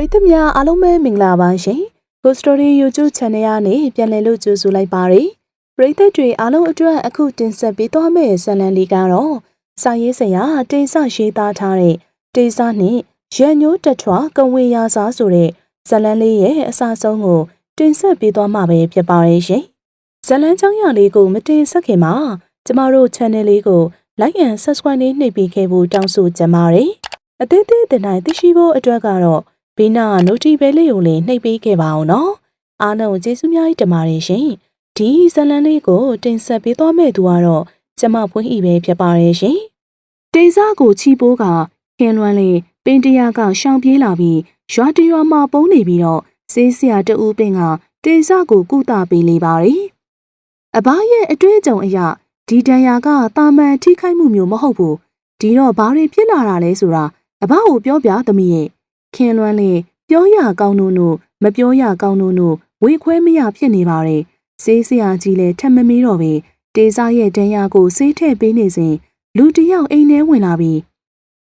ရိသတ်များအားလုံးပဲမင်္ဂလာပါရှင်။ Go Story YouTube Channel ကနေပြန်လည်လို့ကြိုဆိုလိုက်ပါရစေ။ပရိသတ်တွေအားလုံးအတွက်အခုတင်ဆက်ပေးသွားမယ့်ဇာတ်လမ်းလေးကတော့စာရေးဆရာတေဆရေးသားထားတဲ့တေဆနှင့်ရန်ညိုးတက်ထွားကဝေရာစာဆိုတဲ့ဇာတ်လမ်းလေးရဲ့အစဆုံးကိုတင်ဆက်ပေးသွားမှာပဲဖြစ်ပါရဲ့ရှင်။ဇာတ်လမ်းချောင်းရလေးကိုမတင်ဆက်ခင်မှာကျမတို့ channel လေးကို like and subscribe နဲ့နှိပ်ပေးခဲ့ဖို့တောင်းဆိုချင်ပါတယ်။အသေးသေးတင်တိုင်းသိရှိဖို့အတွက်ကတော့ ဘေးနားနိုတီဘဲလေးကိုလည်းနှိပ်ပေးခဲ့ပါအောင်နော်။အားလုံးကျေးဇူးများကြီးတင်ပါတယ်ရှင်။ဒီဇာတ်လမ်းလေးကိုတင်ဆက်ပေးသွားမယ့်သူကတော့ကျမဖွင့်ဤပဲဖြစ်ပါရဲ့ရှင်။တေစာကိုချီပိုးကခင်လွမ်းလေးပင်တရာကရှောင်ပြေးလာပြီးရွာတရွာမှာပုံနေပြီးတော့စေးစရာတူပင်ကတေစာကိုကုသပေးလေပါတယ်။အဘရဲ့အတွေ့အကြုံအရဒီတန်ရာကတာမန်ထိခိုက်မှုမျိုးမဟုတ်ဘူး။ဒီတော့ဘာတွေဖြစ်လာတာလဲဆိုတာအဘကိုပြောပြသမီးရဲ့ ခင်လွမ်းလေးပြောရကောင်းနို့နို့မပြောရကောင်းနို့နို့ဝေခွဲမရဖြစ်နေပါတယ်။စေးစရာကြီးလည်းထက်မမီးတော့ပဲတေစာရဲ့တန်ရာကိုစေးထည့်ပေးနေစဉ်လူတယောက်အိမ်ထဲဝင်လာပြီး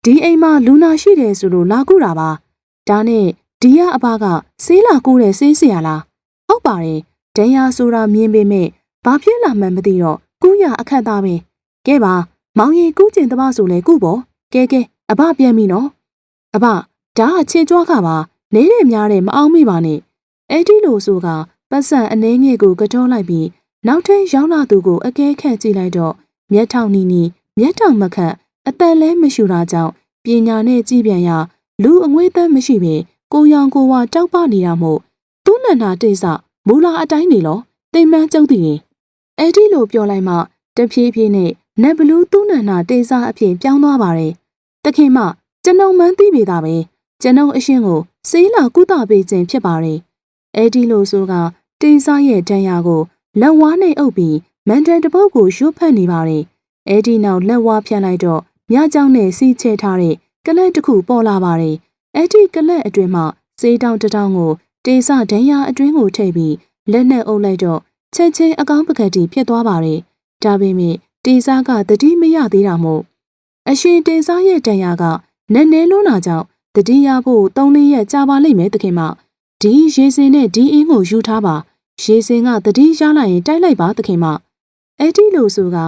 ဒီအိမ်မှာလူနာရှိတယ်ဆိုလို့လာကူတာပါ။ဒါနဲ့ဒီရအဘကစေးလာကူတဲ့စေးစရာလား။ဟုတ်ပါတယ်။တန်ရာဆိုတာမြင်ပေမဲ့ဘာဖြစ်လာမှန်းမသိတော့ကူးရအခက်သားပဲ။ကဲပါမောင်ရီကူးကျင်တမဆိုလဲကုပေါ့။ကဲကဲအဘပြန်ပြီနော်။အဘ ဒါကချေကြွားကပါနေတဲ့များတဲ့မအောင်မိပါနဲ့အဲ့ဒီလိုဆိုကပတ်စံအနှဲငယ်ကိုကြောလိုက်ပြီးနောက်ထပ်ရောက်လာသူကိုအကဲခန့်ကြည့်လိုက်တော့မျက်ထောင်နီနီမျက်ထောင်မခန့်အတန်လဲမရှူတာကြောင့်ပညာနဲ့ကြည်ပြန်ရလူအငွေးသက်မရှိပင်ကိုရောင်ကိုဝါတောက်ပနေတာမို့သူ့နန္နာတိတ်ဆမူလာအတိုင်းနေလောတိမ်မန်းကျုပ်တည်ရင်အဲ့ဒီလိုပြောလိုက်မှတဖြည်းဖြည်းနဲ့နတ်ဘလူးသူ့နန္နာတိတ်ဆအဖြစ်ပြောင်းသွားပါတယ်တခင်မကျွန်ုံမှန်းသိပေတာပဲ ကျွန်ုပ်အရှင်ကိုစေးလာကုသပေးခြင်းဖြစ်ပါတယ်။အဲဒီလိုဆိုကတေးစားရဲ့တန်ရာကိုလက်ဝါးနဲ့အုပ်ပြီးမန်တန်တပုတ်ကိုရွတ်ဖက်နေပါတယ်။အဲဒီနောက်လက်ဝါးဖြန့်လိုက်တော့မြကြောင်နဲ့စီးချဲထားတဲ့ကလက်တစ်ခုပေါ်လာပါတယ်။အဲဒီကလက်အတွင်းမှာစေးတောင်တတောင်ကိုတေးစားဒန်ရာအတွင်းကိုထည့်ပြီးလက်နဲ့အုပ်လိုက်တော့ချက်ချင်းအကောင်းပကတိဖြစ်သွားပါတယ်။ဒါပေမဲ့တေးစားကတတိမရသေးတာမို့အရှင်တေးစားရဲ့တန်ရာကနက်နဲလွန်းတာကြောင့် တတိယဖို့၃လေးရက်ကြာပါလိမ့်မယ်တခင်မဒီရေစင်နဲ့ဒီအင်းကိုယူထားပါရေစင်ကတတိရလိုက်ရင်တိုက်လိုက်ပါတခင်မအဲ့ဒီလိုဆိုက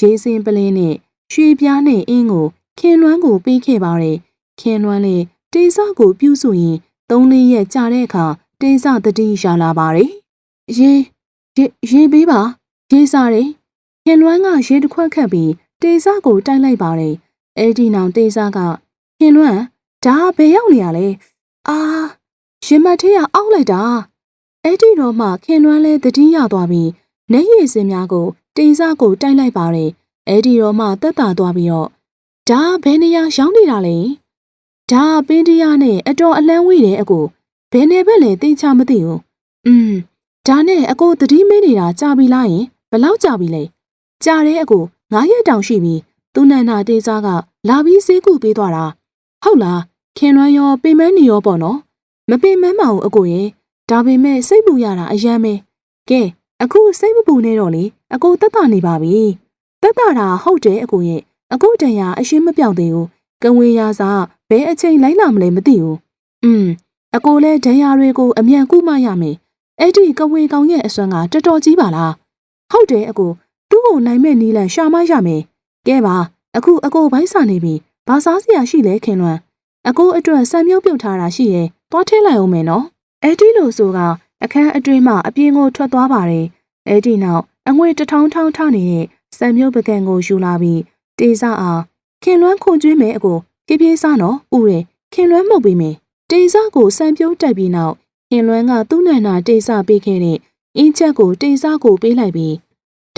ရေစင်ပလင်းနဲ့ရွှေပြားနဲ့အင်းကိုခင်လွမ်းကိုပေးခဲ့ပါတယ်ခင်လွမ်းလေးတေးစကိုပြုစုရင်၃လေးရက်ကြာတဲ့အခါတေးစတတိရလာပါတယ်ရေရေရေပေးပါရေစားတယ်ခင်လွမ်းကရေတစ်ခွက်ခတ်ပြီးတေးစကိုတိုက်လိုက်ပါတယ်အဲ့ဒီနောက်တေးစကခင်လွမ်း ဒါဘယ်ရောက်နေရလဲအာရင်မထေးကအောက်လိုက်တာအဲ့ဒီတော့မှခင်လွမ်းလဲတတိယသွားပြီးနေရည်စင်များကိုတိန်စားကိုတိုက်လိုက်ပါတယ်အဲ့ဒီတော့မှတက်တာသွားပြီးတော့ဒါဘယ်နေရာရောက်နေတာလဲဒါပင်းတရားနဲ့အတော်အလန်းဝေးတယ်အကိုဘယ်နေဘက်လဲသိချမသိဘူးอืมဒါနဲ့အကိုတတိမင်းနေတာကြာပြီလားယင်ဘလောက်ကြာပြီလဲကြာတဲ့အကိုငါးရက်တောင်ရှိပြီသူနန္နာတေးစားကလာပြီးစေးကူပေးသွားတာဟုတ်လား ခင်လွမ်းရောပင်မနေရောပေါ့နော်မပင်မမအောင်အကိုရဲ့ဒါပေမဲ့စိတ်ပူရတာအယမ်းပဲကဲအခုစိတ်မပူနဲ့တော့လေအကိုတက်တာနေပါပြီတက်တာတာဟုတ်တယ်အကိုရဲ့အကိုတန်ရာအရှင်းမပြောင်းသေးဘူးကဝေးရစားဘယ်အချိန်လိုက်လာမလဲမသိဘူးอืมအကိုလဲဒဏ်ရာတွေကိုအမြန်ကုမရမယ်အဲ့ဒီကဝေကောင်ရဲ့အစွမ်းကတော်တော်ကြီးပါလားဟုတ်တယ်အကိုသူ့ကိုနိုင်မဲ့နီးလန်ရှာမရမယ်ကဲပါအခုအကိုဘိုင်းစာနေပြီဘာစားစရာရှိလဲခင်လွန်း အကိုအတွက်ဆံမြုပ်ပြုတ်ထားတာရှိရဲ့သွားထည့်လိုက်အောင်မယ်နော်အဲ့ဒီလိုဆိုကအခန်းအတွင်းမှာအပြင်ကိုထွက်သွားပါတယ်အဲ့ဒီနောက်အငွေတထောင်းထောင်းထနေတဲ့ဆံမြုပ်ပကံကိုယူလာပြီးတေးစားအားခင်လွန်းခွန်ကျွေးမယ်အကိုဖြည်းဖြည်းစားနော်ဥရခင်လွန်းမှုတ်ပေးမယ်တေးစားကိုဆံပြုံးတက်ပြီးနောက်ခင်လွန်းကသူ့နန္နာတေးစားပေးခဲ့တဲ့အင်းချက်ကိုတေးစားကိုပေးလိုက်ပြီး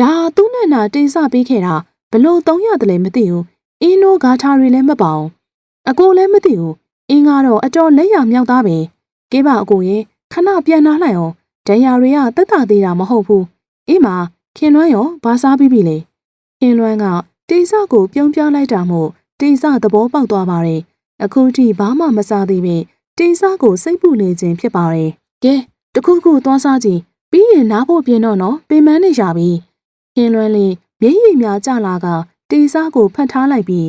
ဒါသူ့နန္နာတေးစားပေးခဲ့တာဘလို့သုံးရတယ်လဲမသိဘူးအင်းတို့ဂါထာတွေလည်းမပေါအောင် အကိုလည်းမသိဘူးအင်းကတော့အတော်လက်ရမြောက်သားပဲကဲပါအကိုရဲ့ခဏပြန်လာလိုက်အောင်ဒဏ်ရာတွေကတက်တာသေးတာမဟုတ်ဘူးအေးမခင်လွမ်းရောဘာစားပြီးပြီလဲခင်လွမ်းကတေးစကိုပြုံးပြလိုက်တာမို့တေးစသဘောပေါက်သွားပါတယ်အခုထိဘာမှမစားသေးပေတေးစကိုစိတ်ပူနေခြင်းဖြစ်ပါတယ်ကဲတခုခုသွားစားကြည့်ပြီးရင်နားဖို့ပြင်တော့နော်ပင်မနေရပြီခင်လွမ်းလေးမျက်ရည်များကျလာကတေးစကိုဖတ်ထားလိုက်ပြီး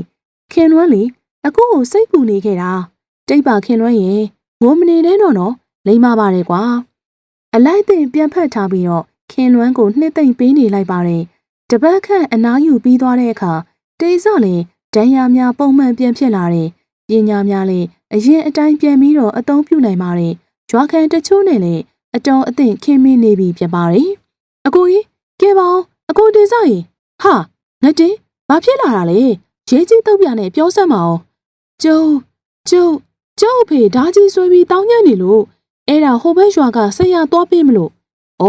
ခင်လွမ်းလေး အခုကိုစိတ်ပူနေခဲ့တာတိတ်ပါခင်လွန်းရင်ငိုမနေနဲ့တော့နော်လိမ့်မပါတယ်ကွာအလိုက်သိမ့်ပြန်ဖက်ထားပြီးတော့ခင်လွန်းကိုနှစ်သိမ့်ပေးနေလိုက်ပါတယ်တပတ်ခန့်အနားယူပြီးသွားတဲ့အခါတေးစော့လည်းဒဏ်ရာများပုံမှန်ပြန်ဖြစ်လာတယ်ပညာများလည်းအရင်အတိုင်းပြန်ပြီးတော့အသုံးပြုနိုင်ပါတယ်ကြွားခံတချို့နဲ့လည်းအတော်အသင့်ခင်မင်းနေပြီဖြစ်ပါတယ်အကိုကြီးကဲပါအောင်အကိုတေးစော့ရင်ဟာငတ်တင်ဘာဖြစ်လာတာလဲရေးကြီးတုတ်ပြနဲ့ပြောစမ်းမ အောင်ကျုံကျုံကျုံအဖေဓာကြီးဆွဲပြီးတောင်းညံ့နေလို့အဲ့ဒါဟိုဘက်ရွာကဆက်ရသွားပေးမလို့ဩ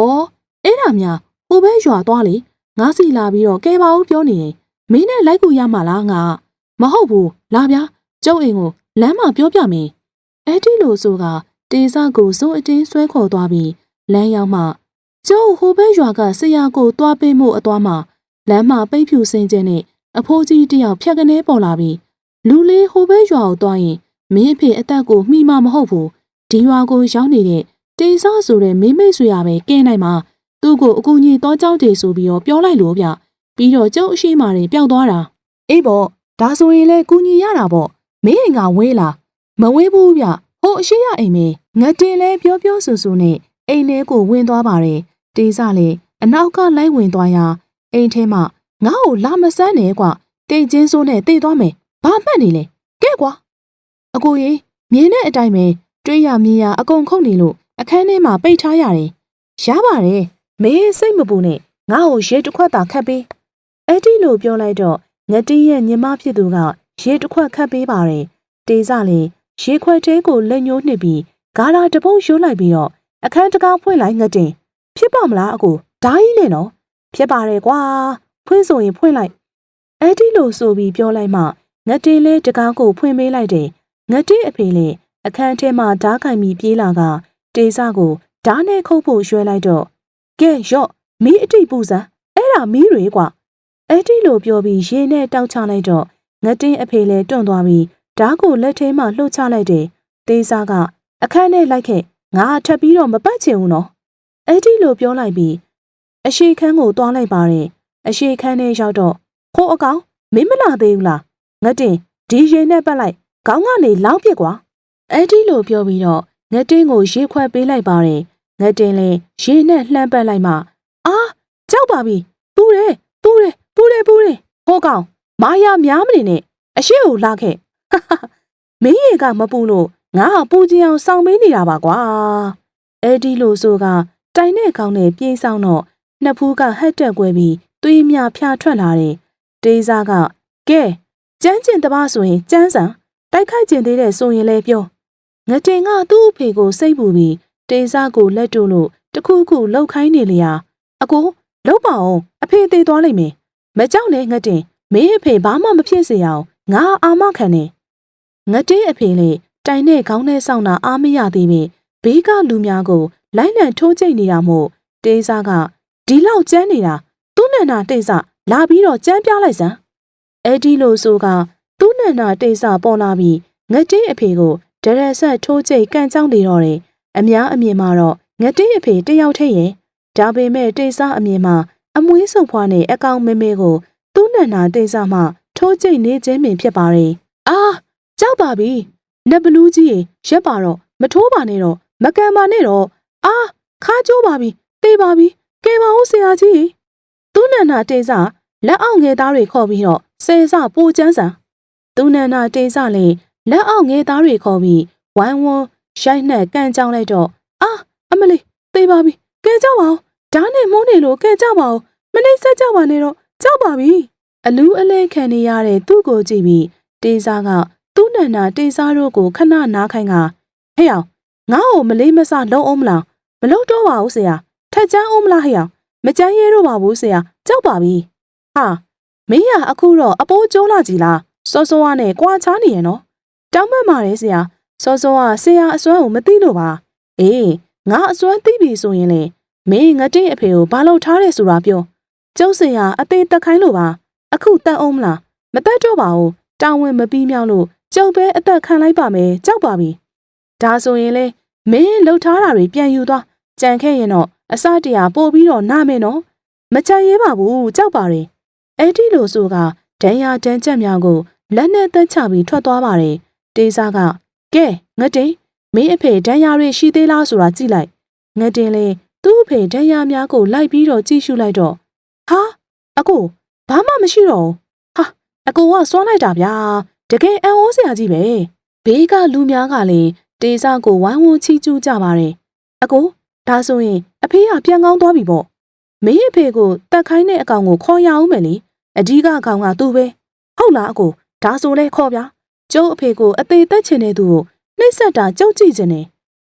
အဲ့ဒါများဟိုဘက်ရွာသွားလေငါစီလာပြီးတော့ကဲပါဦးပြောနေရင်မင်းနဲ့လိုက်ကူရမှာလားငါမဟုတ်ဘူးလာဗျာကျုံအိမ်ကိုလမ်းမှာပြောပြမင်းအဲ့ဒီလိုဆိုကတေစာကိုစိုးအတင်းဆွဲခေါ်သွားပြီးလမ်းရောက်မှကျုံဟိုဘက်ရွာကဆရာကိုသွားပေးမှုအသွားမှာလမ်းမှာပိတ်ဖြူစင်ခြင်းနဲ့အဖိုးကြီးတယောက်ဖြတ်ကနေပေါ်လာပြီး လူလေးဟိုဘက်ရွာကိုသွားရင်မင်းအဖေအသက်ကိုမှီမှာမဟုတ်ဘူးဒီရွာကိုရောက်နေတဲ့တေဆဆိုတဲ့မိမိတ်ဆွေရပဲကင်းနိုင်မှာသူ့ကိုအကူကြီးတောကြောက်တယ်ဆိုပြီးတော့ပြောလိုက်လို့ဗျပြီးတော့ကျုပ်အရှိမာတွေပျောက်သွားတာအေးပေါ့ဒါဆိုရင်လေကူညီရတာပေါ့မင်းအိမ်ကဝေးလားမဝေးဘူးဗျဟိုအရှိရအိမ်မေငတင်လဲပြောပြောဆူဆူနဲ့အိမ်ထဲကိုဝင်သွားပါတယ်တေဆလေအနောက်ကလိုက်ဝင်သွားရာအိမ်ထဲမှာငါ့ကိုလာမဆန်းနဲ့ကွာတိတ်ချင်းစိုးနဲ့တိတ်သွားမယ် ဘာမှတ်နေလဲကဲကွာအကိုကြီးမြင်းတဲ့အတိုင်းပဲတွေးရမြင်ရအကုန်ခုန်နေလို့အခန်းထဲမှာပိတ်ထားရတယ်ရပါတယ်မင်းစိတ်မပူနဲ့ငါ့ကိုရေတစ်ခွက်သာခတ်ပေးအဲ့ဒီလိုပြောလိုက်တော့ငတိရဲ့ညီမဖြစ်သူကရေတစ်ခွက်ခတ်ပေးပါတယ်တေးစလေရေခွက်သေးကိုလက်ညှိုးနှစ်ပြီးဂါရာတပုတ်ရှိုးလိုက်ပြီးတော့အခန်းတကားဖွင့်လိုက်ငတင်ဖြစ်ပါမလားအကိုဓာကြီးနဲ့နော်ဖြစ်ပါတယ်ကွာဖွင့်ဆိုရင်ဖွင့်လိုက်အဲ့ဒီလိုဆိုပြီးပြောလိုက်မှ ငတေးလဲတကားကိုဖွင့်ပေးလိုက်တယ်ငတေးအဖေလည်းအခန်းထဲမှာဓားကင်ပြီးပြေးလာကတေးစကိုဓားနဲ့ခုတ်ဖို့ရွှဲလိုက်တော့ကဲရော့မီးအတိပူစမ်းအဲ့ဒါမီးတွေကွာအဲ့ဒီလိုပြောပြီးရေနဲ့တောက်ချလိုက်တော့ငတင်းအဖေလည်းတွန့်သွားပြီးဓားကိုလက်ထဲမှာလှုပ်ချလိုက်တယ်တေးစားကအခန်းထဲလိုက်ခဲ့ငါထပ်ပြီးတော့မပတ်ချင်ဘူးနော်အဲ့ဒီလိုပြောလိုက်ပြီးအရှိခန်းကိုတွားလိုက်ပါတယ်အရှိခန်းထဲရောက်တော့ခိုးအကောင်မင်းမလာသေးဘူးလား ငတင်ဒီရေနဲ့ပတ်လိုက်ခေါင်းကနေလောင်းပြစ်ကွာအဲ့ဒီလိုပြောပြီးတော့ငတင်းကိုရေခွက်ပေးလိုက်ပါတယ်ငတင်လည်းရေနဲ့လှမ်းပတ်လိုက်မှအာကြောက်ပါပြီပူတယ်ပူတယ်ပူတယ်ပူတယ်ဟိုကောင်မာယာများမနေနဲ့အရှိကိုလာခဲ့မင်းရေကမပူလို့ငါဟာပူကြအောင်စောင့်ပေးနေတာပါကွာအဲ့ဒီလိုဆိုကတိုင်တဲ့ကောင်းနဲ့ပြေးဆောင်တော့နှစ်ဖူးကဟက်တက်ကွဲပြီးသွေးမြဖျားထွက်လာတယ်တေးစားကကဲ ကျန်းကျင်တပဆိုရင်ကျန်းစံတိုက်ခိုက်ကျင်သေးတဲ့ဆိုရင်လည်းပြောငတင်ကသူ့အဖေကိုစိတ်ပူပြီးတေးစားကိုလက်တို့လို့တခုခုလှုပ်ခိုင်းနေလျာအကိုလှုပ်ပါအောင်အဖေသေးသွားလိမ့်မယ်မကြောက်နဲ့ငတင်မင်းအဖေဘာမှမဖြစ်စေအောင်ငါအာမခံနေငတင်းအဖေလေတိုင်နဲ့ခေါင်းနဲ့ဆောင်းတာအားမရသေးပေဘေးကလူများကိုလိုက်လံထိုးကျိတ်နေတာမို့တေးစားကဒီလောက်ကျန်းနေတာသူ့နန္နာတိတ်ဆလာပြီးတော့ကြမ်းပြလိုက်စမ်း အဲ့ဒီလိုဆိုကသူ့နန္နာတိတ်ဆပေါ်လာပြီးငတိအဖေကိုဒရက်ဆက်ထိုးကျိတ်ကန်ကြောင်းနေတော့တယ်အများအမြင်မှာတော့ငတိအဖေတယောက်ထည့်ရင်ဒါပေမဲ့တိတ်ဆအမြင်မှာအမွေးစုပ်ဖွားနဲ့အကောင်မဲမဲကိုသူ့နန္နာတိတ်ဆမှထိုးကျိတ်နေခြင်းပင်ဖြစ်ပါတယ်အာကြောက်ပါပြီနတ်ဘလူးကြီးရေရက်ပါတော့မထိုးပါနဲ့တော့မကန်ပါနဲ့တော့အာခါကျိုးပါပြီတေးပါပြီကဲပါဦးဆရာကြီးသူနန္နာတေစလက်အောက်ငယ်သားတွေခေါ်ပြီးတော့ ဆယ်စပိုချမ်းဆန်သူနန္နာတေစလည်းလက်အောက်ငယ်သားတွေခေါ်ပြီးဝိုင်းဝန်းရိုက်နှက်ကန်ကြောင်းလိုက်တော့အာအမလေးတေးပါပြီကဲကြပါဦးဓာတ်နဲ့မိုးနေလို့ကဲကြပါဦးမနေဆက်ကြပါနဲ့တော့ကြောက်ပါပြီအလူးအလဲခံနေရတဲ့သူ့ကိုကြည့်ပြီးတေးစားကသူ့နန္နာတေးစားတို့ကိုခဏနားခိုင်းကဟဲ့အောင်ငါ့ကိုမလေးမဆလုံးအောင်မလားမလုံးတော့ပါဘူးဆရာထက်ချမ်းအောင်မလားဟဲ့အောင်မကြမ်းရဲတော့ပါဘူးဆရာကြောက်ပါပြီဟာ မင်းရအခုတော့အပိုးကျိုးလာကြည်လားစောစောကနဲ့ကြွာချားနေရနော်တောင်းမှတ်ပါတယ်ဆရာစောစောကဆရာအစွမ်းကိုမသိလို့ပါအေးငါအစွမ်းသိပြီဆိုရင်လေမင်းငတိအဖေကိုဘာလို့ထားတယ်ဆိုတာပြောကျုပ်ဆရာအသေးတက်ခိုင်းလို့ပါအခုတက်အောင်မလားမတက်တော့ပါဘူးတောင်းဝင်မပြီးမြောက်လို့ကျုပ်ပဲအသက်ခံလိုက်ပါမယ်ကြောက်ပါပြီဒါဆိုရင်လေမင်းလှုပ်ထားတာတွေပြန်ယူသွားကြံခဲ့ရင်တော့အစတရာပို့ပြီးတော့နာမယ်နော်မချရဲပါဘူးကြောက်ပါတယ် အဲ့ဒီလိုဆိုကဒဏ်ရာတန်းချက်များကိုလက်နဲ့သက်ချပြီးထွက်သွားပါတယ်တေးစားကကဲငတိမင်းအဖေဒဏ်ရာတွေရှိသေးလားဆိုတာကြည့်လိုက်ငတင်လေသူ့အဖေဒဏ်ရာများကိုလိုက်ပြီးတော့ကြည့်ရှုလိုက်တော့ဟာအကိုဘာမှမရှိတော့ဘူးဟာအကိုကစွန့်လိုက်တာဗျာတကယ်အံ့ဩစရာကြီးပဲဘေးကလူများကလည်းတေစာကိုဝိုင်းဝန်းချီးကျူးကြပါတယ်အကိုဒါဆိုရင်အဖေကပြန်ကောင်းသွားပြီပေါ့မင်းအဖေကိုတတ်ခိုင်းတဲ့အကောင်ကိုခေါ်ရအောင်မယ်လေ အဓိကအကောင်ကသူ့ပဲဟုတ်လားအကိုဒါဆိုလဲခေါ်ဗျာကျုပ်အဖေကိုအသေးသက်ချင်တဲ့သူကိုနှိမ့်ဆက်တာကြုတ်ကြည့်ခြင်းနဲ့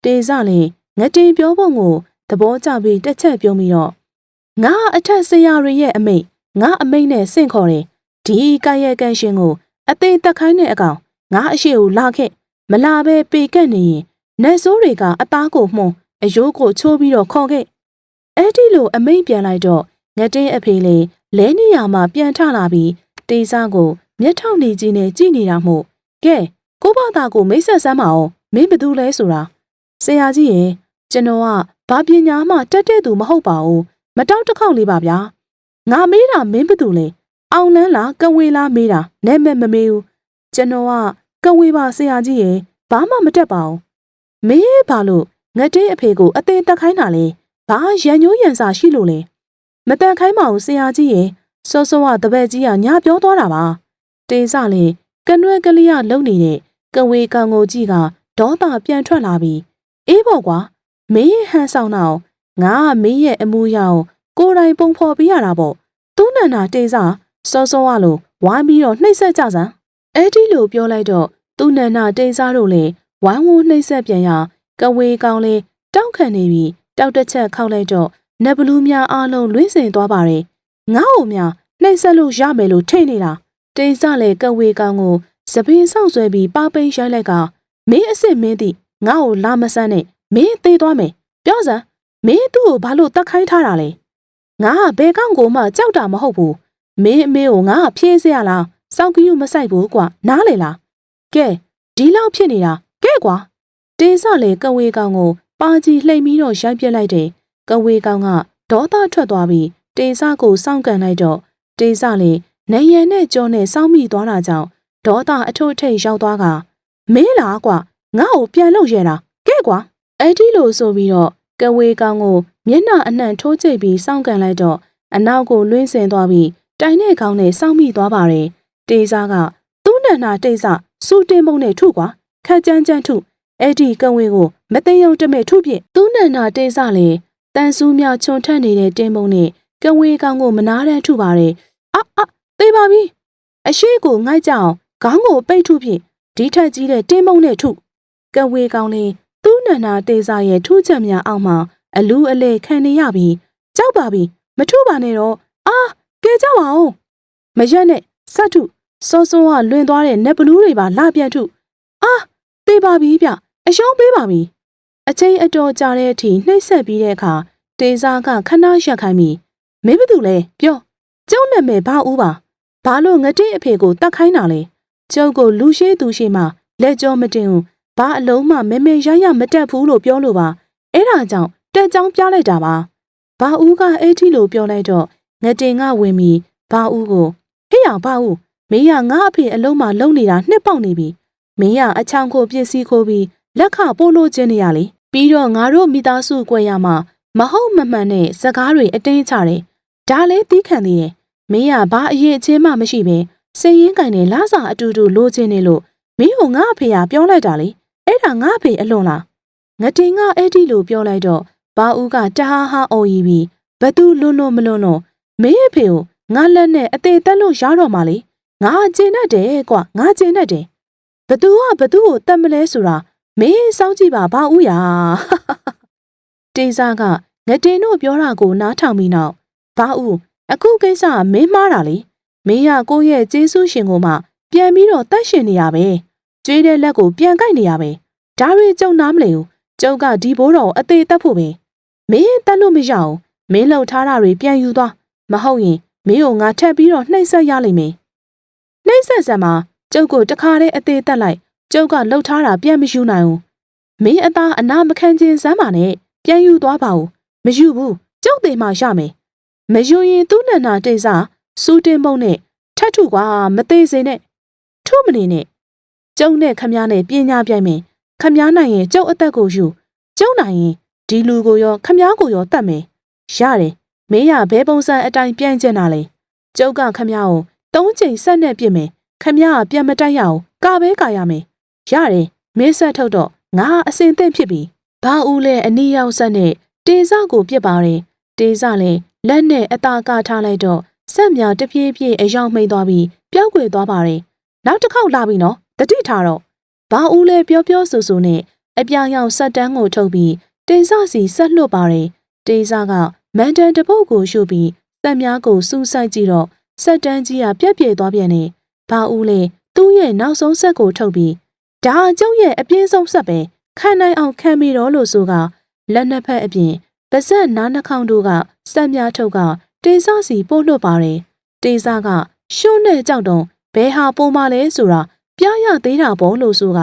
တေစလည်းငတင်ပြောပုံကိုသဘောကျပြီးတစ်ချက်ပြောပြီးတော့ငါအထက်ဆရာတွေရဲ့အမိတ်ငါအမိတ်နဲ့ဆင့်ခေါ်တယ်ဒီကာယကံရှင်ကိုအသေးသက်ခိုင်းတဲ့အကောင်ငါအရှိကိုလာခဲ့မလာပဲပေကက်နေရင်နတ်ဆိုးတွေကအသားကိုမှုန်အယိုးကိုချိုးပြီးတော့ခေါ်ခဲ့အဲ့ဒီလိုအမိတ်ပြန်လိုက်တော့ငတင်းအဖေလေး လဲနေရမှာပြန်ထလာပြီးတေးစားကိုမျက်ထောင်နေကြီးနဲ့ကြည့်နေတာမို့ကဲကိုဘသားကိုမိတ်ဆက်ဆမ်းမအောင်မင်းဘသူလဲဆိုတာဆရာကြီးရေကျွန်တော်ကဘာပညာမှတက်တဲ့သူမဟုတ်ပါဘူးမတောက်တစ်ခေါက်လေးပါဗျာငါမေးတာမင်းဘသူလဲအောင်လန်းလားကဝေလားမေးတာနဲ့မဲ့မမေးဘူးကျွန်တော်ကကဝေပါဆရာကြီးရေဘာမှမတက်ပါဘူးမေးပါလို့ငတင်းအဖေကိုအသေးတက်ခိုင်းတာလေဘာရန်ညိုးရန်စာရှိလို့လဲ မတန်ခိုင်းပါဘူးဆရာကြီးရေစောစောကတပည့်ကြီးကညာပြောသွားတာပါတေးစလေကနွဲကလေးရလုံနေတဲ့ကဝေကောင်ကိုကြီးကဒေါသပြန်ထွက်လာပြီးအေးပေါ့ကွာမင်းရဲ့ဟန်ဆောင်တော့ငါကမင်းရဲ့အမှုရအောင်ကိုယ်တိုင်ပုံဖော်ပေးရတာပေါ့သူ့နန္နာတေးစစောစောကလို့ဝိုင်းပြီးတော့နှိပ်စက်ကြစမ်းအဲ့ဒီလိုပြောလိုက်တော့သူ့နန္နာတေးစတို့လည်းဝိုင်းဝန်းနှိပ်စက်ပြန်ရကဝေကောင်လေးတောက်ခံနေပြီးတောက်တစ်ချက်ခောက်လိုက်တော့ နတ်ဘလူးများအားလုံးလွင့်စင်သွားပါတယ်ငါ့ကိုများနှိပ်စက်လို့ရမယ်လို့ထိတ်နေတာတိတ်စလေကဝေကောင်ကိုစပင်းဆောက်ဆွဲပြီးပါပိန်ရိုက်လိုက်ကမင်းအစ်စ်မင်းသည့်ငါ့ကိုလာမဆန်းနဲ့မင်းသေးသွားမယ်ပြောစမ်းမင်းသူ့ကိုဘာလို့တတ်ခိုင်းထားတာလဲငါကဘယ်ကောင်ကိုမှကြောက်တာမဟုတ်ဘူးမင်းအမေကိုငါကဖြေးစရလားစောက်ကယူမဆိုင်ဘူးကွာနားလေလားကဲဒီလောက်ဖြစ်နေတာကဲကွာတင်းစလေကဝေကောင်ကိုပါကြီးလှိမ့်ပြီးတော့ရိုက်ပြစ်လိုက်တယ် ကဝေကောင်ကဒေါသထွက်သွားပြီးတင်းစကိုစောင့်ကန်လိုက်တော့တင်းစလေနေရန်နဲ့ကြောနဲ့စောင့်မိသွားတာကြောင့်ဒေါသအထုထိတ်ရောက်သွားကမင်းလားကွာငါ့ကိုပြန်လို့ရတာကဲကွာအဲ့ဒီလိုဆိုပြီးတော့ကဝေကောင်ကိုမျက်နှာအနှံ့ထိုးကျိတ်ပြီးစောင့်ကန်လိုက်တော့အနောက်ကိုလွှင်းဆင်သွားပြီးတိုင်တဲ့ခေါင်းနဲ့စောင့်မိသွားပါတယ်တေးစားကသူ့နန္နာတိတ်ဆစူတင်ပုံနဲ့ထုကွာခက်ကြမ်းကြမ်းထုအဲ့ဒီကဝေကိုမသိယုံတမဲ့ထုပြသူ့နန္နာတိတ်ဆလေ တန်ဆူးမြောက်ခြုံထက်နေတဲ့တင်းပုံနဲ့ကဝေကောင်ကိုမနာတမ်းထုပါတယ်အာအာသေပါပြီအရှိကိုငိုက်ကြအောင်ခေါင်းကိုပိတ်ထုဖြင့်ဒီထက်ကြီးတဲ့တင်းမုံနဲ့ထုကဝေကောင်လေးသူ့နန္နာတေစာရဲ့ထုချက်များအောက်မှာအလူးအလဲခံနေရပြီးကြောက်ပါပြီမထုပါနဲ့တော့အာကဲကြပါဦးမရက်နဲ့စတ်ထုစောစောကလွင်သွားတဲ့နက်ဘလူးတွေပါလာပြန်ထုအာသေပါပြီဗျအယုံပေးပါပြီ အချိန်အတော်ကြာတဲ့အထိနှိမ့်ဆက်ပြီးတဲ့အခါတေစာကခဏရက်ခိုင်းပြီးမင်းဘသူလဲပြောကျုံနာမည်ဘာဦးပါဘာလို့ငတိအဖေကိုတတ်ခိုင်းတာလဲကျုပ်ကိုလူရှိသူရှိမှလက်ကြောမတင်ဘူးဘာအလုံးမှမဲမဲရရမတက်ဘူးလို့ပြောလို့ပါအဲ့ဒါကြောင့်တက်ကြောင်းပြလိုက်တာပါဘာဦးကအဲ့ဒီလိုပြောလိုက်တော့ငတင်ကဝင်ပြီးဘာဦးကိုဟေ့ရဘာဦးမင်းကငါအဖေအလုံးမှလုံနေတာနှစ်ပေါက်နေပြီမင်းကအချောင်ကိုပစ္စည်းခိုးပြီး လက်ခပို့လို့ခြင်းနေရလေပြီးတော့ငါတို့မိသားစုကွယ်ရမှာမဟုတ်မမှန်တဲ့စကားတွေအတင်းချတယ်ဒါလည်းသီးခံသေးတယ်မင်းကဘာအရေးအချင်းမှမရှိပဲစည်ရင်ကင်နဲ့လာစာအတူတူလိုချင်နေလို့မင်းကငါအဖေကပြောလိုက်တာလေအဲ့ဒါငါအဖေအလွန်လားငတင်ကအဲ့ဒီလိုပြောလိုက်တော့ဘာဦးကတဟားဟာအော်ရီပြီးဘသူလွန်းလွန်းမလွန်းတော့မင်းအဖေကိုငါလက်နဲ့အသေးတက်လို့ရတော့မှလေငါကျင်တတ်တယ်ကွငါကျင်တတ်တယ်ဘသူကဘသူကိုတတ်မလဲဆိုတာ မင်းစောင့်ကြည့်ပါဘာဦးရာတေးစားကငတင်တို့ပြောတာကိုနားထောင်ပြီးနောက်ဘာဦးအခုကိစ္စကမင်းမှားတာလေမင်းကကိုယ့်ရဲ့ကျေးဇူးရှင်ကိုမှ ပြန်ပြီးတော့တတ်ရှင်နေရပဲကျွေးတဲ့လက်ကိုပြန်ကိုက်နေရပဲဒါတွေကြုံနားမလဲဘူးကျုပ်ကဒီဘိုးတော်အသေးတက်ဖို့ပဲမင်းတက်လို့မရအောင်မင်းလှုပ်ထားတာတွေပြန်ယူသွားမဟုတ်ရင်မင်းကိုငါထပ်ပြီးတော့နှိမ့်ဆက်ရလိမ့်မယ်နှိမ့်ဆက်စမ်းမှာကျုပ်ကိုတခါတည်းအသေးတက်လိုက် ကျုပ်ကလှုပ်ထားတာပြန်မယူနိုင်ဘူးမင်းအသားအနာမခံခြင်းစမ်းပါနဲ့ပြန်ယူသွားပါဦးမယူဘူးကျုပ်သေးမှရမယ်မယူရင်သူ့နန္နာတိတ်စားစူးတင်ပုံနဲ့ထတ်ထုကွာမသေးစေနဲ့ထုမနေနဲ့ကျုံနဲ့ခမည်းနဲ့ပညာပြိုင်မယ်ခမားနိုင်ရင်ကျုပ်အသက်ကိုယူကျုံနိုင်ရင်ဒီလူကိုရောခမားကိုရောတတ်မယ်ရတယ်မင်းရဘဲပုံစံအတိုင်းပြန်ကျင်တာလေကျုပ်ကခမားကိုသုံးချိန်ဆက်နဲ့ပြစ်မယ်ခမားကပြန်မတိုက်ရအောင်ကာပဲကာရမယ် ရတယ်မင်းဆက်ထုတ်တော့ငါအစင်သင့်ဖြစ်ပြီဘာဦးလဲအနီးရောက်ဆက်နဲ့တေစကိုပြစ်ပါတယ်တေစလည်းလက်နဲ့အသာကထားလိုက်တော့ဆက်မြတပြေးပြေးအယောင်မှိန်သွားပြီးပျောက်ကွယ်သွားပါတယ်နောက်တစ်ခေါက်လာပြီနော်တတိထားတော့ဘာဦးလဲပြောပြောဆိုဆိုနဲ့အပြောင်ရောက်ဆက်တန်းကိုထုတ်ပြီးတေစစီဆက်လွတ်ပါတယ်တေစကမန်တန်တပုတ်ကိုရှုပ်ပြီးဆက်များကိုစူးစိုက်ကြည့်တော့ဆက်တန်းကြီးကပြက်ပြဲသွားပြန်နေဘာဦးလဲသူ့ရဲ့နောက်ဆုံးဆက်ကိုထုတ်ပြီး ဒါအကျုံးရဲ့အပြင်းဆုံးဆက်ပဲခံနိုင်အောင်ခံမိတော့လို့ဆိုကလက်နှစ်ဖက်အပြင်ပါဇက်နားနှာခေါင်းတို့ကစက်များထုတ်ကတေဆစီပို့လွတ်ပါတယ်တေဆကရှုံးနဲ့ကြောက်တုံဘဲဟာပုံမလဲဆိုတာပြရသေးတာပေါ့လို့ဆိုက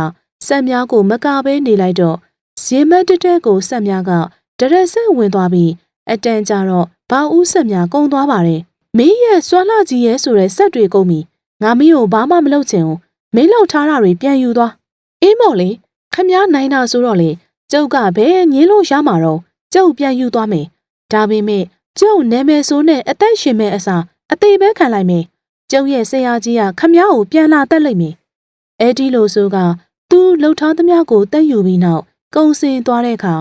စက်များကိုမကပဲနေလိုက်တော့ဇင်းမတက်တဲ့ကိုစက်များကဒရက်ဆက်ဝင်သွားပြီးအတန်ကြာတော့ဘာဦးစက်များကုံသွားပါတယ်မင်းရဲ့စွမ်းလာကြီးရဲ့ဆိုတဲ့စက်တွေကုန်ပြီငါမင်းကိုဘာမှမလုပ်ချင်ဘူးမင်းလောက်ထားတာတွေပြန်ယူသွား အေးမော်လေခမည်းနိုင်တာဆိုတော့လေကျုပ်ကဘယ်ငင်းလို့ရမှာတော့ကျုပ်ပြန်ယူသွားမယ်ဒါပေမဲ့ကျုပ်နာမည်ဆိုနဲ့အသက်ရှင်မဲ့အစားအသေးပဲခံလိုက်မယ်ကျုပ်ရဲ့ဆရာကြီးကခမည်းကိုပြန်လာတက်လိုက်မယ်အဲ့ဒီလိုဆိုကသူလှုပ်ထားသမျှကိုတက်ယူပြီးနောက်ကုံစင်သွားတဲ့အခါ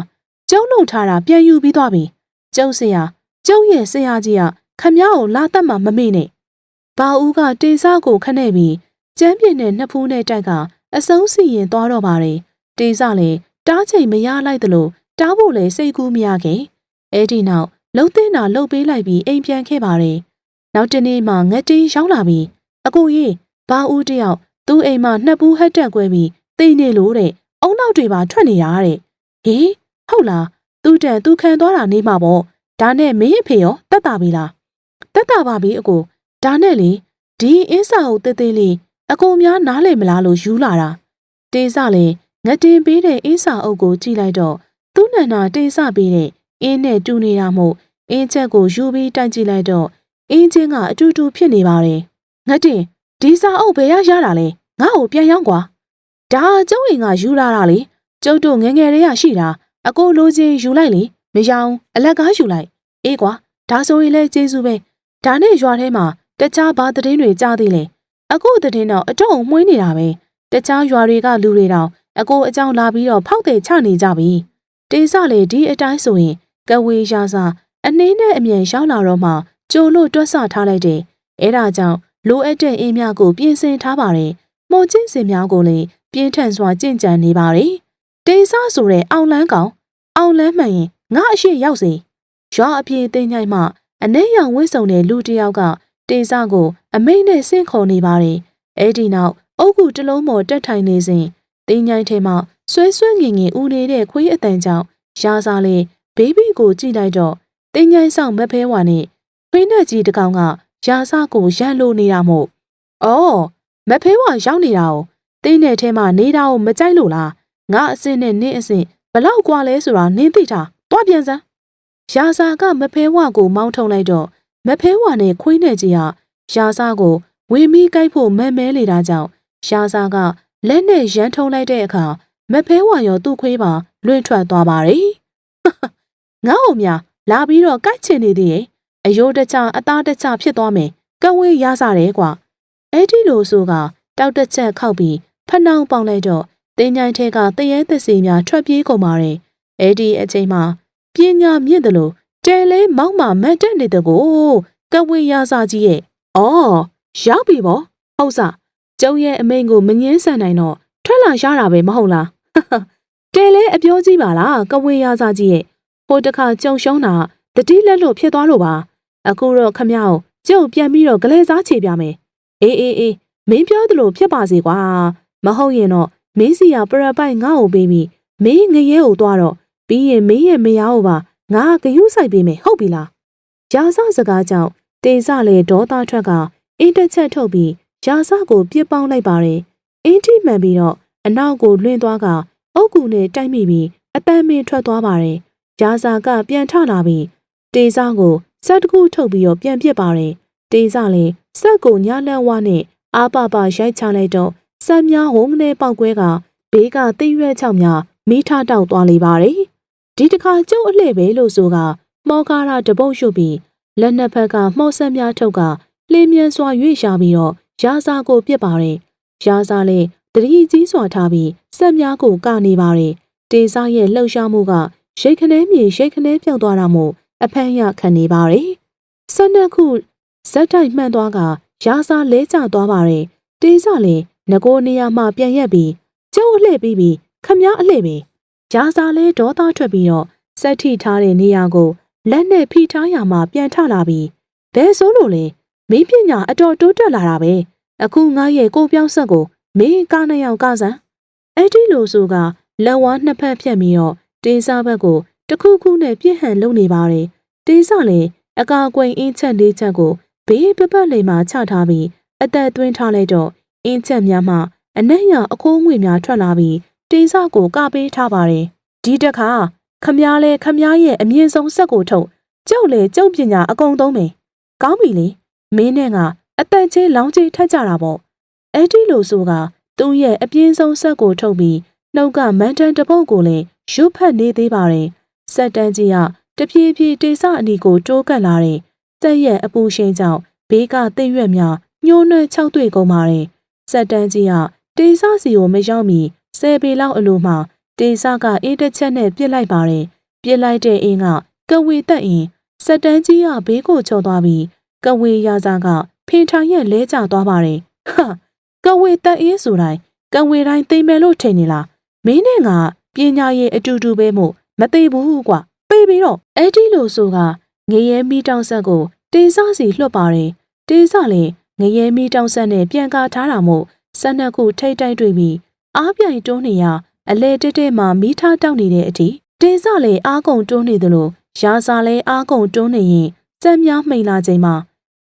ကျုံလှုပ်ထားတာပြန်ယူပြီးသွားပြီကျုပ်ဆရာကျုပ်ရဲ့ဆရာကြီးကခမည်းကိုလာတက်မှမမေ့နဲ့ဘာဦးကတေစားကိုခနဲ့ပြီးကျမ်းပြင်းတဲ့နှစ်ဖူးနဲ့တိုက်က အစုံးစီရင်သွားတော့ပါတယ်တေစားလည်းတားချိန်မရလိုက်သလိုတားဖို့လည်းစိတ်ကူးမရခင်အဲ့ဒီနောက်လှုပ်သိန်းတာလှုပ်ပေးလိုက်ပြီးအိမ်ပြန်ခဲ့ပါတယ်နောက်တနေ့မှငတင်းရောက်လာပြီးအကိုကြီးဘာဦးတယောက်သူ့အိမ်မှာနှစ်ပူးဟက်တက်ကွဲပြီးတိတ်နေလို့တဲ့အုံနောက်တွေပါထွက်နေရတဲ့ဟေးဟုတ်လားသူ့တန်သူခံသွားတာနေမှာပေါ့ဒါနဲ့မင်းအဖေရောတက်တာပြီလားတက်တာပါပြီအကိုဒါနဲ့လေဒီအင်းစာဟုတ်တေးသေးလေး အကိုများနားလည်မလားလို့ယူလာတာတေးစလည်းငတင်ပေးတဲ့အင်းစာအုပ်ကိုကြည့်လိုက်တော့သူ့နန္နာတေးစပေးတဲ့အင်းနဲ့တူနေတာမို့အင်းချက်ကိုယူပြီးတိုက်ကြည့်လိုက်တော့အင်းချင်းကအတူတူဖြစ်နေပါတယ်ငတင်ဒီစာအုပ်ဘယ်ရရတာလဲငါ့ကိုပြန်ရောက်ကွာဒါကျုံအိမ်ကယူလာတာလေကျုပ်တို့ငငယ်လေးရရှိတာအကိုလိုချင်ယူလိုက်လေမရောင်အလက်ကားယူလိုက်အေးကွာဒါဆိုရင်လဲကျေးဇူးပဲဒါနဲ့ရွာထဲမှာတခြားဘာသတင်းတွေကြားသေးလဲ အခုသတင်းတော့အတော့မှွေးနေတာပဲတခြားရွာတွေကလူတွေတောင်အကိုအကြောင်းလာပြီးတော့ဖောက်တယ်ချနေကြပြီတေစလေဒီအတိုင်းဆိုရင်ကဝေးရာစာအနှင်းနဲ့အမြန်ရောက်လာတော့မှကြိုလို့တွက်ဆထားလိုက်တယ်အဲဒါကြောင့်လိုအပ်တဲ့အင်းများကိုပြင်ဆင်ထားပါတယ်မှုန်ကျင့်စင်များကိုလည်းပြင်းထန်စွာကြင့်ကြံနေပါတယ်တေစဆိုတဲ့အောင်လန်းကောင်အောင်လန်းမှန်ရင်ငါအရှိရောက်စေရွာအပြေသိမ်းညိုင်မှအနှဲရောင်ဝစ်စုံတဲ့လူတစ်ယောက်က တေစကိုအမိတ်နဲ့ဆင့်ခေါ်နေပါတယ်အဲ့ဒီနောက်အုတ်ကူတစ်လုံးပေါ်တက်ထိုင်နေစဉ်တင်းញိုင်းထဲမှာဆွဲဆွဲငင်ငင်ဦးနေတဲ့ခွေးအတန်ကြောင့်ရာစားလေဘေဘီကိုကြည့်လိုက်တော့တင်းញိုင်းဆောင်မဖဲဝါနဲ့ခွေးနဲ့ကြီးတကောင်ကရာစားကိုရန်လိုနေတာမို့အော်မဖဲဝါရောက်နေတာ哦တင်းနဲ့ထဲမှာနေတာကိုမကြိုက်လို့လားငါအစင်းနဲ့နင်းအစင်းဘလောက်กว่าလဲဆိုတာနင်းသိတာတွားပြန်စမ်းရာစာကမဖဲဝါကိုမောင်းထုံလိုက်တော့ မဖဲဝါနဲ့ခွေးနဲ့ကြီးဟာရာစာကိုဝေမီကိုက်ဖို့မန်မဲလေတာကြောင့်ရာစာကလက်နဲ့ရမ်းထုံလိုက်တဲ့အခါမဖဲဝါရောသူ့ခွေးပါလွင့်ထွက်သွားပါတယ်။ငါ့ဟိုမြလာပြီးတော့ကိုက်ချင်နေသေးရဲ့အယိုးတချအသားတချဖြစ်သွားမယ်ကဝေးရစားတယ်ကွာအဲ့ဒီလိုဆိုကတောက်တစ်ချက်ခောက်ပြီးဖနှောင်းပေါင်လိုက်တော့တင်းញိုင်းထဲကတရေသစီများထွက်ပြေးကုန်ပါတယ်အဲ့ဒီအချိန်မှာပညာမြင့်တယ်လို့ တဲလဲမောက်မှမတ်တက်နေတကိုကဝေးရစားကြီးရဲ့အော်ရောက်ပြီပေါ့ဟုတ်စားကျုံရဲ့အမိန်ကိုမငင်းဆန်နိုင်တော့ထွက်လာရတာပဲမဟုတ်လားတဲလဲအပြောကြီးပါလားကဝေးရစားကြီးရဲ့ဟိုတခါကြုံရှုံးတာတတိလက်လို့ဖြစ်သွားလို့ပါအခုတော့ခမရအောင်ကျုပ်ပြန်ပြီးတော့ဂလဲစားချေပြမယ်အေးအေးအေးမင်းပြောသလိုဖြစ်ပါစေကွာမဟုတ်ရင်တော့မင်းစီကပရပိုက်ငါ့ကိုပေးပြီးမင်းငရဲကိုသွားတော့ပြီးရင်မင်းရဲ့မယားကိုပါ ငါဂယုဆိုင်ပေးမယ်ဟုတ်ပြီလားရာဇစကားကြောင့်တေစလေဒေါသထွက်ကအင်းတစ်ချက်ထုတ်ပြီးရာဇကိုပြစ်ပေါင်းလိုက်ပါတယ်အင်းထိမှန်ပြီးတော့အနောက်ကိုလွင့်သွားကအုတ်ကူနဲ့တိုက်မိပြီးအတန်မင်းထွက်သွားပါတယ်ရာဇကပြန်ထလာပြီးတေစကိုစက်တကူထုတ်ပြီးတော့ပြန်ပစ်ပါတယ်တေစလည်းစက်ကိုညာလန့်ဝါနဲ့အာပပရိုက်ချလိုက်တော့စက်များဝုန်းကနေပေါက်ကွဲကဘေးကသိရွက်ချောက်များမိထတောက်သွားလေပါတယ် ဒီတစ်ခါကျုပ်အလှည့်ပဲလို့ဆိုကမော်ကားရာတပုတ်ရှုပ်ပြီးလက်နှစ်ဖက်ကမှော့ဆက်များထုတ်ကလင်းမြန်စွာရွေ့ရှာပြီးတော့ရာစာကိုပြစ်ပါတယ်ရာစာလည်းတတိကြီးစွာထားပြီးဆက်များကိုကနေပါတယ်တေစာရဲ့လှုပ်ရှားမှုကရိတ်ခနဲမြေရိတ်ခနဲပြောက်သွားတာမို့အဖမ်းရခံနေပါတယ်ဆက်နှစ်ခုဇက်တိုက်မှန်သွားကရာစာလဲကျသွားပါတယ်တေစာလည်းငကိုနေရာမှပြန်ရက်ပြီးကျုပ်အလှည့်ပြီးပြီးခမည်းအလှည့်ပဲ ရာစာလဲဒေါသထွက်ပြီးတော့စက်ထိထားတဲ့နေရာကိုလက်နဲ့ဖိထားရမှပြန်ထလာပြီးဘယ်ဆိုလို့လဲမင်းပညာအတော်တိုးတက်လာတာပဲအခုငါရဲ့ကိုပြောင်းဆက်ကိုမင်းကားနှစ်ယောက်ကစားအဲ့ဒီလိုဆိုကလက်ဝါးနှစ်ဖက်ဖြတ်ပြီးတော့တင်းစားဘက်ကိုတခုခုနဲ့ပြည့်ဟန်လုံနေပါတယ်တင်းစားလည်းအကာအကွယ်အင်းချက်လေးချက်ကိုဘေးပပတ်လိမ်မှာချထားပြီးအသက်သွင်းထားလိုက်တော့အင်းချက်များမှအနက်ရအခိုးငွေများထွက်လာပြီး တင်းစားကိုကပေးထားပါတယ်ဒီတခါခမားလဲခမားရဲ့အမြင့်ဆုံးဆက်ကိုထုတ်ကျုပ်လေကျုပ်ပညာအကုန်သုံးမယ်ကောင်းပြီလေမင်းနဲ့ကအသက်ချင်းလောင်းချင်းထက်ကြတာပေါ့အဲ့ဒီလိုဆိုကသူ့ရဲ့အပြင်းဆုံးဆက်ကိုထုတ်ပြီးနှုတ်ကမန်တန်တပုတ်ကိုလည်းရုပ်ဖက်နေသေးပါတယ်စက်တန်းကြီးကတဖြည်းဖြည်းတေဆအနီကိုတိုးကပ်လာတဲ့စက်ရဲ့အပူရှင်ကြောင့်ဘေးကသိရွက်များညှိုးနှွမ်းခြောက်တွေ့ကုန်ပါတယ်စက်တန်းကြီးကတေဆစီကိုမရောက်မီ ဆယ်ပေလောက်အလိုမှတေဆကအေးတစ်ချက်နဲ့ပြစ်လိုက်ပါတယ်ပြစ်လိုက်တဲ့အင်းကကဝေတက်အင်းစက်တန်းကြီးကဘေးကိုချော်သွားပြီးကဝေရာစာကဖင်ထောင်ရဲ့လဲကျသွားပါတယ်ဟာကဝေတက်အင်းဆိုတိုင်းကဝေတိုင်းသိမ့်မယ်လို့ထင်နေလားမင်းနဲ့ငါပညာရေးအတူတူပဲမို့မသိဘူးကွာပေးပြီးတော့အဲ့ဒီလိုဆိုကငရဲမီတောင်ဆက်ကိုတေးစစီလွှတ်ပါတယ်တေးစလည်းငရဲမီတောင်ဆက်နဲ့ပြန်ကာထားတာမို့ဆက်နှစ်ခုထိတ်တိုက်တွေ့ပြီး အားပြိုင်တွန်းနေရအလဲတက်တက်မှမီးထားတောက်နေတဲ့အထိတေးစလည်းအားကုန်တွန်းနေသလိုရာစာလည်းအားကုန်တွန်းနေရင်စက်များမှိန်လာချိန်မှာ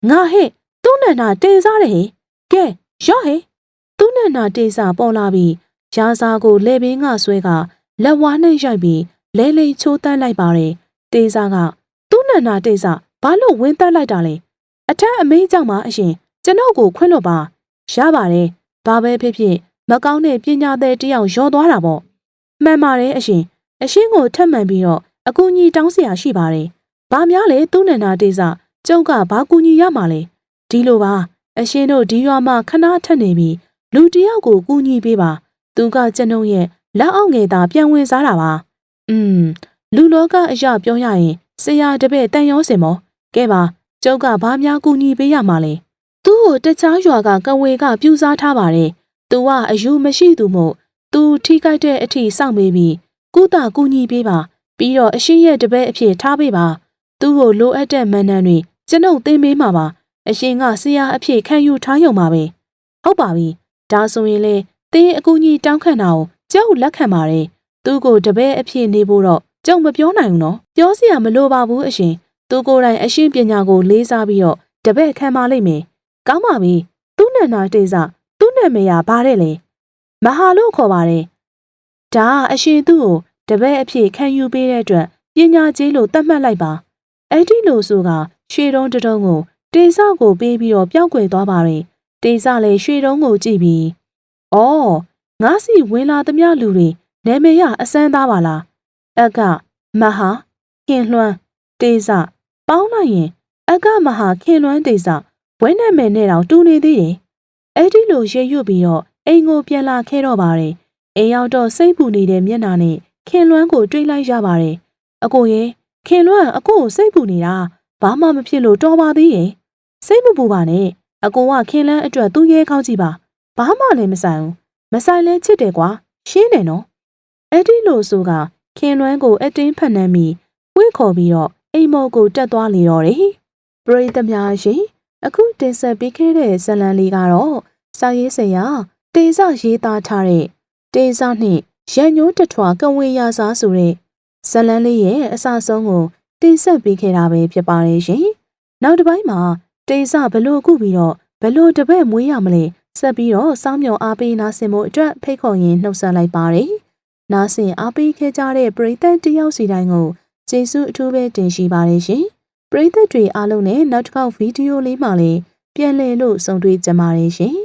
ငါဟဲ့သူ့နန္နာတေးစားတယ်ဟဲ့ကဲရော့ဟဲ့သူ့နန္နာတေးစားပေါ်လာပြီးရာစာကိုလေပင်ကဆွဲကလက်ဝါးနဲ့ရိုက်ပြီးလဲလိန်ချိုးတန်းလိုက်ပါတယ်တေးစားကသူ့နန္နာတေးစားဘာလို့ဝင်းတက်လိုက်တာလဲအထက်အမေးကြောင့်ပါအရှင်ကျွန်တော်ကိုခွင့်လွတ်ပါရပါတယ်ဘာပဲဖြစ်ဖြစ် မကောင်းတဲ့ပညာသည်တယောက်ရောသွားတာပေါ့မှန်ပါတယ်အရှင်အရှင်ကိုထပ်မှန်ပြီးတော့အကူအညီတောင်းเสียရှိပါတယ်ဘာများလဲသူ့နန္နာတေးစားကျုပ်ကဘာကူညီရမှာလဲဒီလိုပါအရှင်တို့ဒီရွာမှာခဏထက်နေပြီးလူတယောက်ကိုကူညီပေးပါသူကကျွန်ုပ်ရဲ့လက်အောက်ငယ်သာပြန်ဝင်စားတာပါอืมလူလောကအရာပြောရရင်ဆရာတပည့်တန်ရောစင်မောကဲပါကျုပ်ကဘာများကူညီပေးရမှာလဲသူ့ကိုတခြားရွာကကဝေကပြူစားထားပါတယ် သူကအယူမရှိသူမို့သူထိခိုက်တဲ့အထိစောင့်မေးပြီးကုသကူညီပေးပါပြီးတော့အရှိရဲ့တပည့်အဖြစ်ထားပေးပါသူ့ကိုလိုအပ်တဲ့မန်နန်တွေကျွန်ုပ်သင်ပေးမှာပါအရှင်ကဆရာအဖြစ်ခံယူထားရုံပါပဲဟုတ်ပါပြီဒါဆိုရင်လေတင်းအကူကြီးတောင်းခံတာကိုကျုပ်လက်ခံပါတယ်သူ့ကိုတပည့်အဖြစ်နေဖို့တော့ကျုပ်မပြောနိုင်ဘူးနော်ပြောစရာမလိုပါဘူးအရှင်သူကိုယ်တိုင်အရှင်ပညာကိုလေးစားပြီးတော့တပည့်ခံပါလိမ့်မယ်ကောင်းပါပြီသူ့နန္နာတေစာသူ့ နာမည်ကဘာတဲ့လဲမဟာလို့ခေါ်ပါတယ်ဒါအရှင်သူ့ကိုတပည့်အဖြစ်ခံယူပေးတဲ့အတွက်ပညာကြီးလို့သတ်မှတ်လိုက်ပါအဲ့ဒီလိုဆိုကရွှေတုံးတုံးကိုတေဆကိုပေးပြီးတော့ပျောက်ကွယ်သွားပါတယ်တေဆလည်းရွှေတုံးကိုကြည့်ပြီးအော်ငါစီဝင်လာသမျှလူတွေနာမည်ရအစမ်းသားပါလားအကမဟာခင်လွှမ်းတေဆပေါင်းလိုက်ရင်အကမဟာခင်လွှမ်းတေဆဘွဲနာမည်နဲ့တောင်တူနေသေးတယ် အဲ့ဒီလိုရေရွတ်ပြီးတော့အိမ်ကိုပြန်လာခဲ့တော့ပါတယ်အိမ်ရောက်တော့စိတ်ပူနေတဲ့မျက်နှာနဲ့ခင်လွှမ်းကိုတွေးလိုက်ရပါတယ်အကိုရဲ့ခင်လွှမ်းအကိုကိုစိတ်ပူနေတာဘာမှမဖြစ်လို့တော်ပါသေးရဲ့စိတ်မပူပါနဲ့အကိုကခင်လန်းအတွက်သူ့ရဲကောင်းကြည့်ပါဘာမှလည်းမဆိုင်ဘူးမဆိုင်လဲချစ်တယ်ကွာရှင်းတယ်နော်အဲ့ဒီလိုဆိုကခင်လွန်းကိုအတင်းဖက်နှမ်းပြီးဝှေ့ခေါ်ပြီးတော့အိမ်မော်ကိုတက်သွားလေတော့တယ်ပရိသတ်များရှင် အခုတင်ဆက်ပေးခဲ့တဲ့ဇလံလေးကတော့စာရေးဆရာတေဇရေးသားထားတဲ့တေဇနှင့်ရန်ညိုးတထွာကဝေရာစားဆိုတဲ့ဇလံလေးရဲ့အစဆုံးကိုတင်ဆက်ပေးခဲ့တာပဲဖြစ်ပါတယ်ရှင်နောက်တစ်ပိုင်းမှာတေဇဘလို့ကုပြီးတော့ဘလို့တပည့်မွေးရမလဲဆက်ပြီးတော့စောင်းမြော်အားပေးနာဆင်မှုအတွက်ဖိတ်ခေါ်ရင်းနှုတ်ဆက်လိုက်ပါတယ်နာဆင်အားပေးခဲ့ကြတဲ့ပရိသတ်တယောက်စီတိုင်းကိုကျေးဇူးအထူးပဲတင်ရှိပါတယ်ရှင် ပရိသတ်တွေအားလုံးနဲ့နောက်တစ်ခေါက်ဗီဒီယိုလေးမှာလည်းပြန်လည်လို့ဆုံတွေ့ကြပါရရှင်